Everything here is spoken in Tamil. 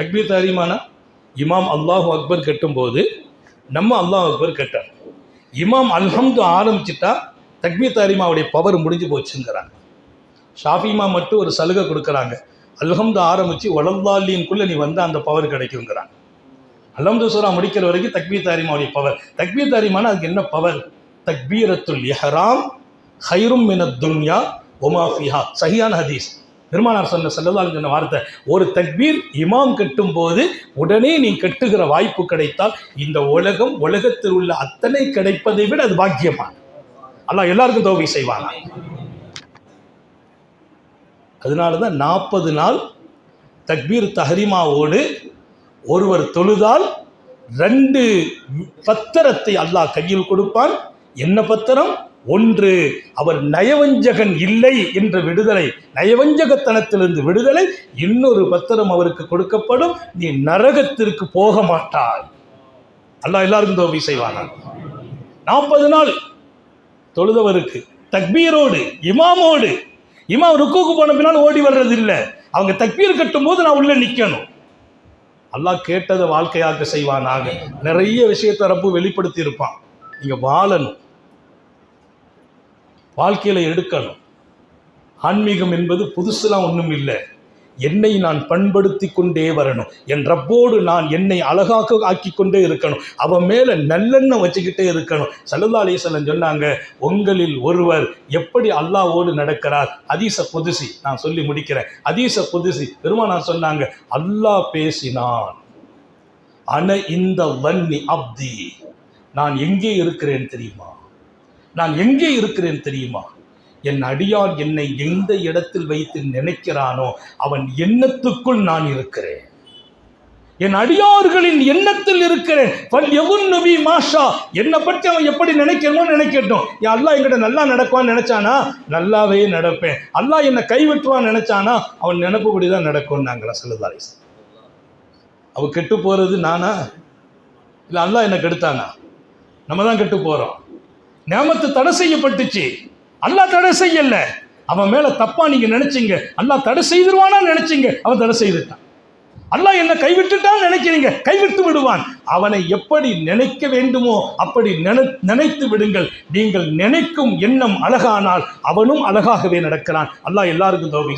தக்பீர் தாரிமானா இமாம் அல்லாஹ் அக்பர் கட்டும்போது நம்ம அல்லாஹ் அக்பர் கட்டார். இமாம் அல்ஹம்து ஆரம்பிச்சிட்டா தக்பீர் தாரிமாவுடைய பவர் முடிஞ்சு போச்சுங்கிறாங்க. ஷாஃபிமா மட்டும் ஒரு சலுகை கொடுக்குறாங்க. அல்ஹம்து ஆரம்பித்து வளந்தாலின்குள்ளே நீ வந்தால் அந்த பவர் கிடைக்குங்கிறாங்க. அல்ஹம்து சூரா முடிக்கிற வரைக்கும் தக்பீர் தாரிமாவுடைய பவர் தக்பீர் தாரிமானா அதுக்கு என்ன பவர் தக்பீரத்துல் எஹராம் ஹைரும் மின துன்யா ஒமா சஹியான ஹதீஸ். பெருமானார் சொன்ன செல்லதால் சொன்ன வார்த்தை ஒரு தக்பீர் இமாம் கட்டும் போது உடனே நீ கட்டுகிற வாய்ப்பு கிடைத்தால் இந்த உலகம் உலகத்தில் உள்ள அத்தனை கிடைப்பதை விட அது பாக்கியமான அல்லாஹ் எல்லாருக்கும் தோல்வி செய்வாங்க அதனால தான் நாற்பது நாள் தக்பீர் தஹரிமாவோடு ஒருவர் தொழுதால் ரெண்டு பத்திரத்தை அல்லாஹ் கையில் கொடுப்பான். என்ன பத்திரம்? ஒன்று அவர் நயவஞ்சகன் இல்லை என்ற விடுதலை. நயவஞ்சகத்தனத்திலிருந்து விடுதலை. இன்னொரு பத்திரம் அவருக்கு கொடுக்கப்படும். நீ நரகத்திற்கு போக மாட்டாய். அல்லாஹ் எல்லாருக்கும் தோல்வி செய்வானா நாற்பது நாள் தொழுதவருக்கு தக்பீரோடு இமாமோடு இமாம் ருக்குக்கு போன பின்னால் ஓடி வர்றது இல்லை அவங்க தக்பீர் கட்டும் போது நான் உள்ளே நிற்கணும் அல்லாஹ் கேட்டதை வாழ்க்கையாக்க செய்வானாக. நிறைய விஷயத்தை ரப்பு வெளிப்படுத்தி இருப்பான் நீங்கள் வாழணும். வாழ்க்கையில் எடுக்கணும். ஆன்மீகம் என்பது புதுசுலாம் ஒன்றும் இல்லை. என்னை நான் பண்படுத்தி கொண்டே வரணும். என் ரப்போடு நான் என்னை அழகாக ஆக்கி கொண்டே இருக்கணும். அவன் மேலே நல்லெண்ணம் வச்சுக்கிட்டே இருக்கணும். சல்லல்லா அலிசல்லம் சொன்னாங்க உங்களில் ஒருவர் எப்படி அல்லாவோடு நடக்கிறார்? அதீச புதுசி நான் சொல்லி முடிக்கிறேன். அதீச புதுசி பெருமா நான் சொன்னாங்க அல்லாஹ் பேசினான் அன இந்த வன்னி அப்தி நான் எங்கே இருக்கிறேன் தெரியுமா? நான் எங்கே இருக்கிறேன் தெரியுமா? என் அடியான் என்னை எந்த இடத்தில் வைத்து நினைக்கிறானோ அவன் எண்ணத்துக்குள் நான் இருக்கிறேன். என் அடியார்களின் எண்ணத்தில் இருக்கிறேன். நபி மாஷா. என்னை பற்றி அவன் எப்படி நினைக்கணும்னு நினைக்கட்டும். என் அல்லாஹ் என்கிட்ட நல்லா நடக்குவான்னு நினைச்சானா? நல்லாவே நடப்பேன். அல்லா என்னை கைவிட்டுவான்னு நினைச்சானா? அவன் நினப்புபடி தான் நடக்கும்னாங்களா சொல்லுதாரி அவ கெட்டு போகிறது நானா? இல்லை அல்லாஹ் என்னை கெடுத்தானா? நம்ம தான் கெட்டு போகிறோம் நேமத்து தடை செய்யப்பட்டுச்சு. அல்லா தடை செய்யல. அவன் மேல தப்பா நீங்க நினைச்சீங்க. அல்லாஹ் தடை செய்திருவானா நினைச்சீங்க. அவன் தடை செய்துட்டான். அல்லாஹ் என்ன கைவிட்டுட்டான்னு நினைக்கிறீங்க. கைவிட்டு விடுவான். அவனை எப்படி நினைக்க வேண்டுமோ அப்படி நினை நினைத்து விடுங்கள். நீங்கள் நினைக்கும் எண்ணம் அழகானால் அவனும் அழகாகவே நடக்கிறான். அல்லாஹ் எல்லாருக்கும் தோவி